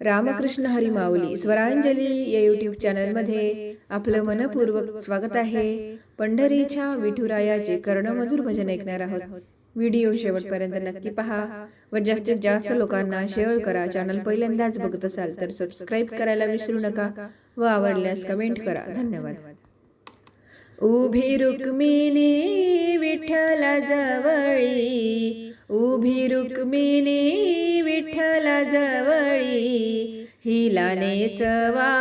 रामकृष्ण हरी माऊली स्वरांजली या यूट्यूब चॅनलमध्ये आपलं मनपूर्वक स्वागत आहे. पंढरीच्या विठुरायाचे कर्णमधुर भजन ऐकणार आहोत. व्हिडिओ शेवटपर्यंत नक्की पहा व जास्तीत जास्त लोकांना शेअर करा. चॅनल पहिल्यांदाच बघत असाल तर सबस्क्राईब करायला विसरू नका व आवडल्यास कमेंट करा. धन्यवाद. उभी रुक्मिणी विठ्ठला जवळी उभी रुक्मिणी विठ्ठला जवळी हिलाने सवा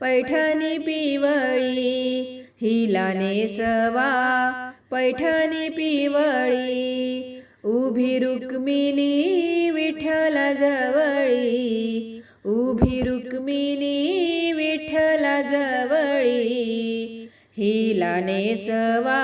पैठणी पिवळी हिलाने सवा पैठणी पिवळी. उभी रुक्मिणी विठ्ठला जवळी उभी रुक्मिणी विठ्ठला जवळी हिलाने सवा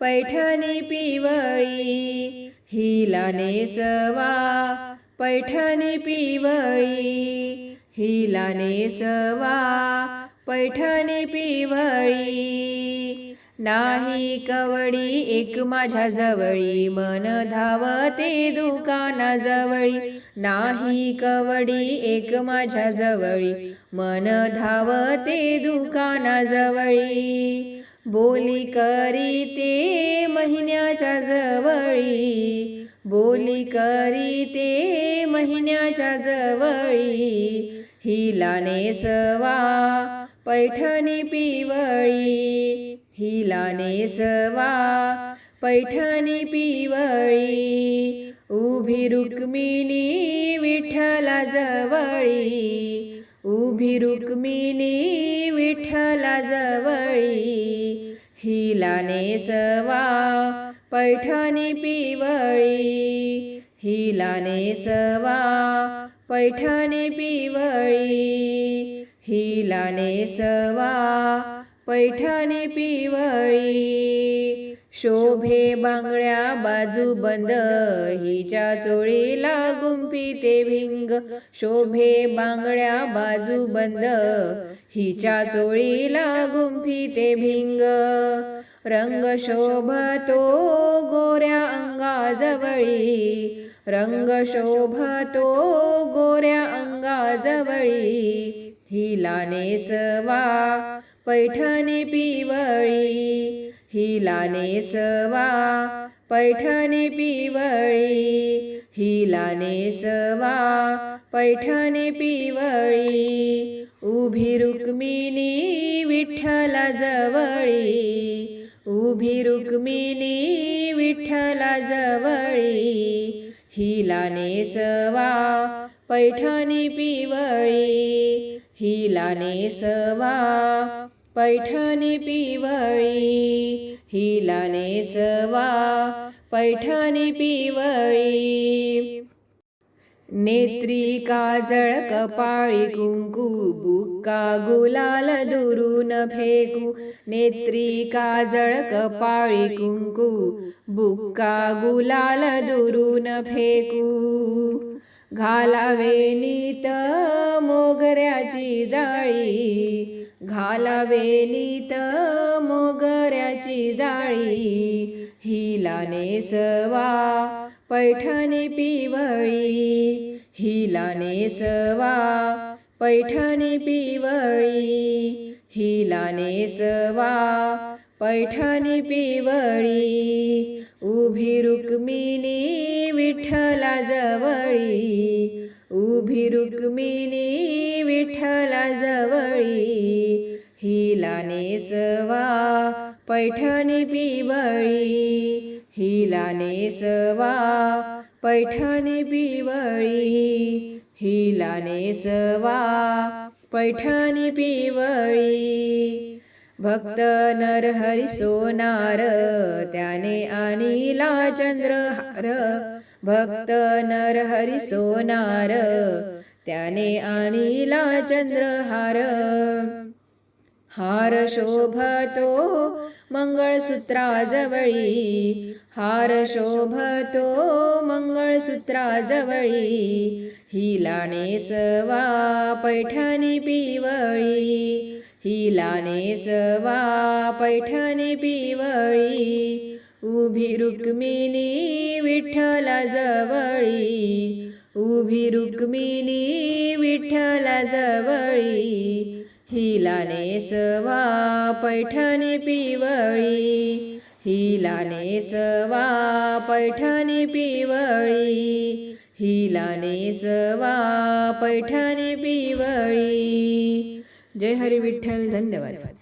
पैठणी पिवळी. हिला नेसवा पैठणी पिवळी. हिला नेसवा पैठणी पिवळी. नाही कवडी एक माझ्या जवळी. मन धावते दुकानाजवळी. नाही कवडी एक माझ्या जवळी. मन धावते दुकानाजवळी. बोली करी ते महिन्याच्या जवळी. बोली करी ते महिन्याच्या जवळी. हिला नेसवा पैठणी पिवळी. हिला नेसवा पैठणी पिवळी उभी रुक्मिणी विठ्ठला जवळी उभी रुक्मिणी विठ्ठला जवळी हिला नेसवा पैठणी पिवळी हिला नेसवा पैठणी पिवळी हिला नेसवा पैठणी पिवळी शोभे बांगड्या बाजू बंद हिच्या चोळीला गुंपी ते भिंग शोभे बांगड्या बाजू बंद हिच्या चोळीला गुंफी ते भिंग. रंग शोभतो गोऱ्या अंगाजवळी रंग शोभतो गोऱ्या अंगाजवळी हिला नेसवा पैठणी पिवळी हिला नेसवा. पैठणी पिवळी हिला नेसवा. पैठणी पिवळी उभी रुक्मिणी विठ्ठला जवळी. उभी रुक्मिणी विठ्ठला जवळी हिला नेसवा. पैठणी पिवळी हिला नेसवा. पैठणी पिवळी हिला नेसवा पैठणी पिवळी. नेत्री काजळ कपाळी कुंकू बुक्का गुलाल दुरून फेकू. नेत्री काजळ कपाळी कुंकू बुक्का गुलाल दुरून फेकू. घालावे नीत मोगऱ्याची जाळी घालावेलीत मोगऱ्याची जाळी. हिला नेसवा पैठणी पिवळी. हिला नेसवा पैठणी पिवळी. हिला नेसवा पैठणी पिवळी. उभी रुक्मिणी विठ्ठला जवळी. उभी रुक्मिणी विठ्ठला जवळी. हिला नेसवा पैठणी पिवळी. हिला नेसवा पैठणी पिवळी. हिला नेसवा पैठणी पिवळी. भक्त नरहरी सोनार त्याने आणिला चंद्रहार. भक्त नरहरी सोनार त्याने आणिला चंद्रहार. हार शोभतो मंगळसूत्राजवळी. हार शोभतो मंगळसूत्राजवळी. हिला नेसवा पैठणी पिवळी. हिला नेसवा पैठणी पिवळी. उभी रुक्मिणी विठ्ठला जवळी उभी रुक्मिणी विठ्ठला जवळी हिलाने सवा पैठणी पिवळी. हिलाने सवा पैठणी पिवळी. हिलाने सवा पैठणी पिवळी. जय हरी विठ्ठल धन्यवाद.